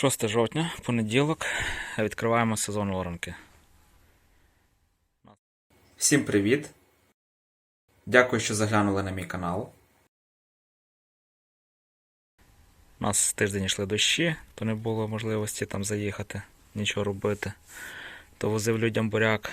6 жовтня, понеділок, відкриваємо сезон оранки. Всім привіт! Дякую, що заглянули на мій канал. У нас тиждень йшли дощі, то не було можливості там заїхати, нічого робити. То возив людям буряк.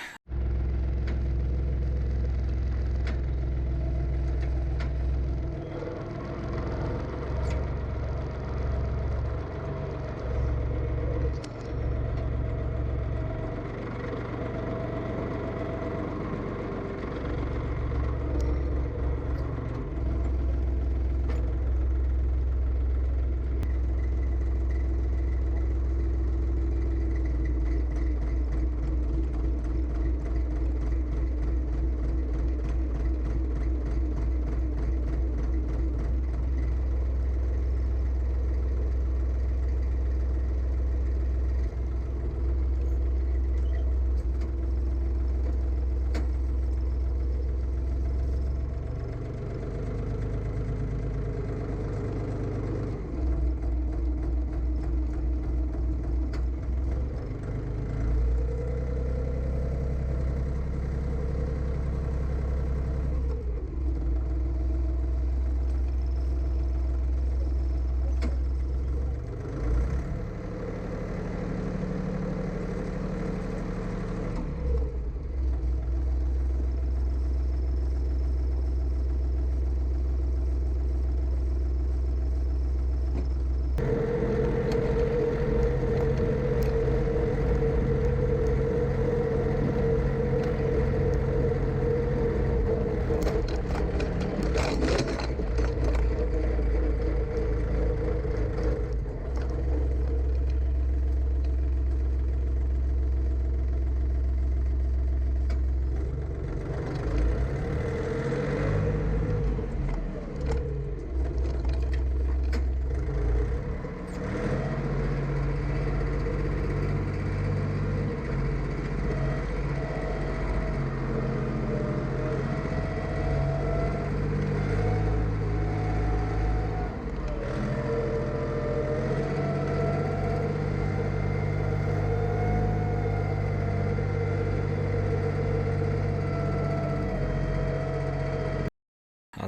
you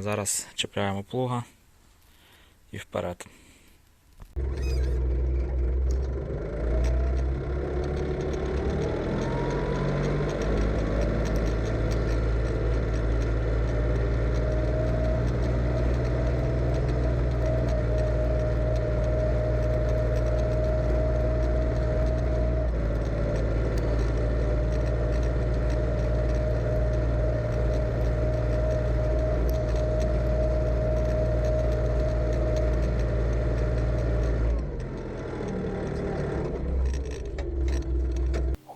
Зараз чіпляємо плуга і вперед.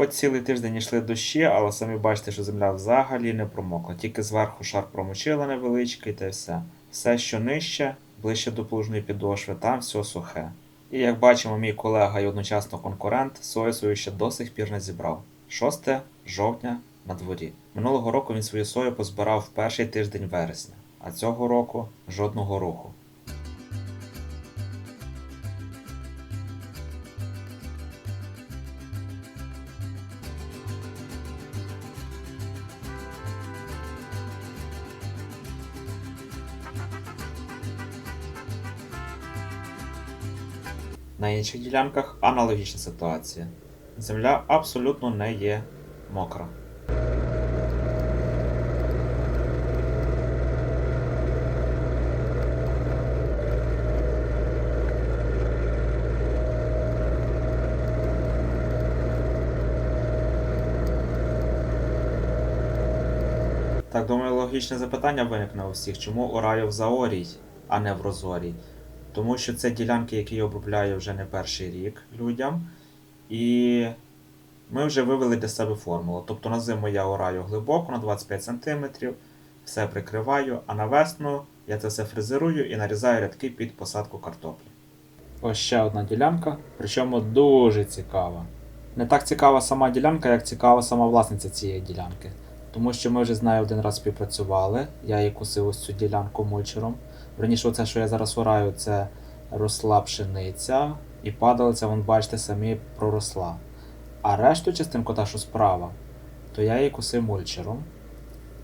Хоч цілий тиждень йшли дощі, але самі бачите, що земля взагалі не промокла. Тільки зверху шар промочила невеличкий та й все. Все, що нижче, ближче до плужної підошви, там все сухе. І як бачимо, мій колега і одночасно конкурент сою свою ще до сих пір не зібрав. 6 жовтня на дворі. Минулого року він свою сою позбирав в перший тиждень вересня, а цього року жодного руху. На інших ділянках аналогічна ситуація. Земля абсолютно не є мокра. Так, думаю, логічне запитання виникне у всіх, чому ораю в заорій, а не в розорій. Тому що це ділянки, які я обробляю вже не перший рік людям. І ми вже вивели для себе формулу. Тобто на зиму я ораю глибоко на 25 см, все прикриваю, а на весну я це все фрезерую і нарізаю рядки під посадку картоплі. Ось ще одна ділянка, причому дуже цікава. Не так цікава сама ділянка, як цікава сама власниця цієї ділянки. Тому що ми вже з нею один раз співпрацювали. Я їй косив ось цю ділянку мульчером. Раніше, оце, що я зараз ораю, це росла пшениця і падалиця, вон бачите, самі проросла. А решту частинку та, що справа, то я її косив мульчером.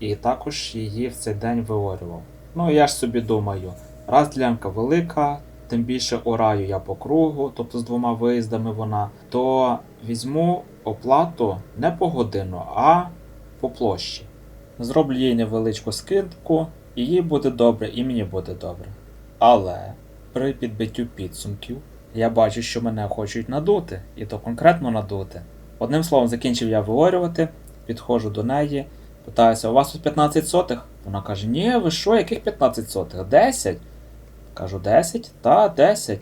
І також її в цей день виорював. Ну я ж собі думаю, раз ділянка велика, тим більше ораю я по кругу, тобто з двома виїздами вона, то візьму оплату не по годину, а по площі. Зроблю їй невеличку скидку, і їй буде добре, і мені буде добре. Але при підбиттю підсумків я бачу, що мене хочуть надути, і то конкретно надути. Одним словом, закінчив я виорювати, підходжу до неї, питаюся, у вас тут 15 сотих? Вона каже: Ні, ви що, яких 15 сотих? 10? Кажу, 10? Та, 10.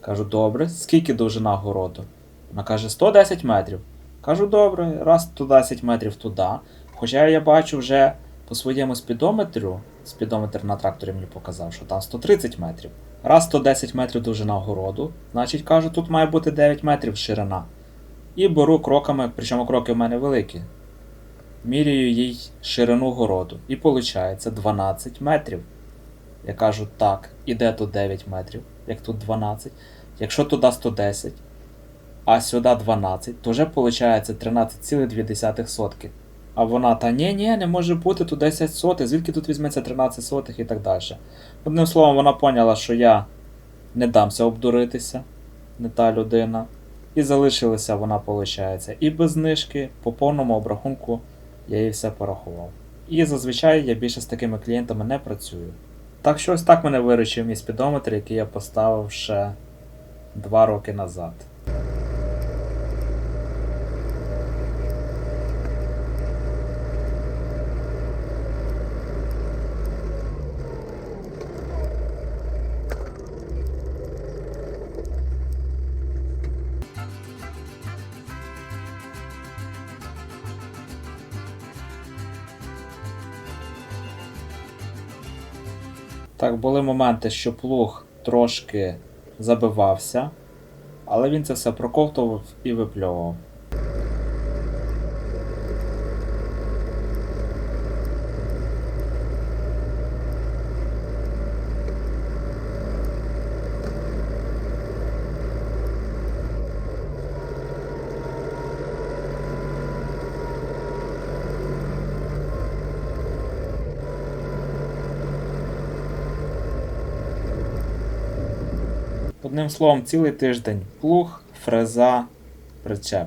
Кажу, добре, скільки довжина городу? Вона каже, 110 метрів. Кажу, добре, раз 110 метрів туди. Хоча я бачу вже по своєму спідометру, спідометр на тракторі мені показав, що там 130 метрів. Раз 110 метрів довжина городу, значить кажу, тут має бути 9 метрів ширина. І беру кроками, причому кроки в мене великі. Міряю їй ширину городу. І виходить 12 метрів. Я кажу, так, іде тут 9 метрів, як тут 12. Якщо туди 110, а сюди 12, то вже виходить 13,2 сотки. А вона, та ні, ні, не може бути тут 10 сотих, звідки тут візьметься 13 сотих і так далі. Одним словом, вона поняла, що я не дамся обдуритися, не та людина. І залишилася вона, виходить, і без знижки, по повному обрахунку я їй все порахував. І зазвичай я більше з такими клієнтами не працюю. Так що ось так мене виручив мій спідометр, який я поставив ще 2 роки назад. Так, були моменти, що плуг трошки забивався, але він це все проковтував і випльовував. Одним словом, цілий тиждень плуг, фреза, причеп.